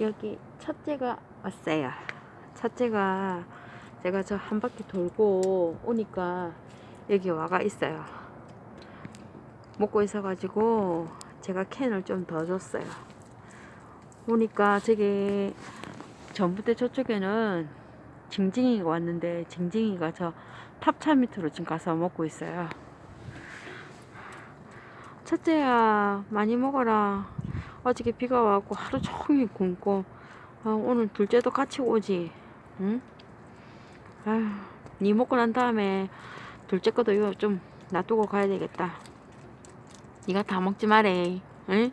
여기 첫째가 왔어요. 첫째가 제가 저 한 바퀴 돌고 오니까 여기 와가 있어요. 먹고 있어가지고 제가 캔을 좀 더 줬어요. 오니까 저기 전부대 저쪽에는 징징이가 왔는데 징징이가 저 탑차 밑으로 지금 가서 먹고 있어요. 첫째야 많이 먹어라. 어저께 비가 와갖고 하루 종일 굶고 아, 오늘 둘째도 같이 오지. 응? 아휴, 니 먹고 난 다음에 둘째 것도 이거 좀 놔두고 가야 되겠다. 니가 다 먹지 마래. 응?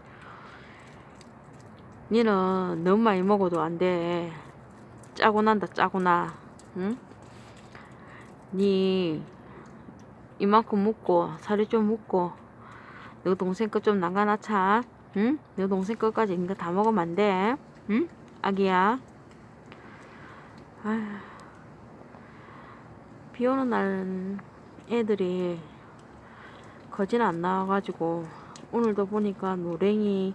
니는 너무 많이 먹어도 안 돼. 짜고 난다, 짜고 나. 응? 니 이만큼 먹고 살이 좀 먹고 너 동생 거좀 남가놔차. 응? 너 동생 거까지 니가 다 먹으면 안 돼. 응? 아기야. 아휴. 비 오는 날은 애들이 거진 안 나와가지고 오늘도 보니까 노랭이,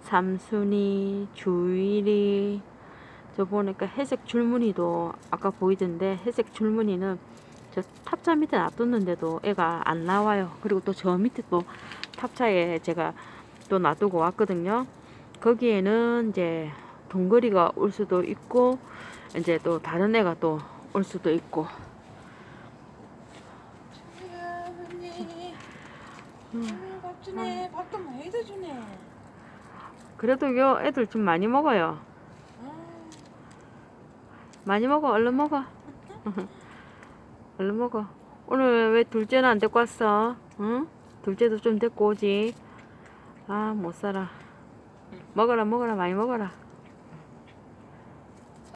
삼순이, 주일이 저 보니까 회색 줄무늬도 아까 보이던데 회색 줄무늬는 저 탑차 밑에 놔뒀는데도 애가 안 나와요. 그리고 또 저 밑에 또 탑차에 제가 또 놔두고 왔거든요. 거기에는 이제 동거리가 올 수도 있고 이제 또 다른 애가 또 올 수도 있고. 그래도 요 애들 좀 많이 먹어요. 아, 많이 먹어 얼른 먹어 얼른 먹어 오늘 왜 둘째는 안 데리고 왔어 응? 둘째도 좀 데리고 오지 아 못 살아. 먹어라 먹어라 많이 먹어라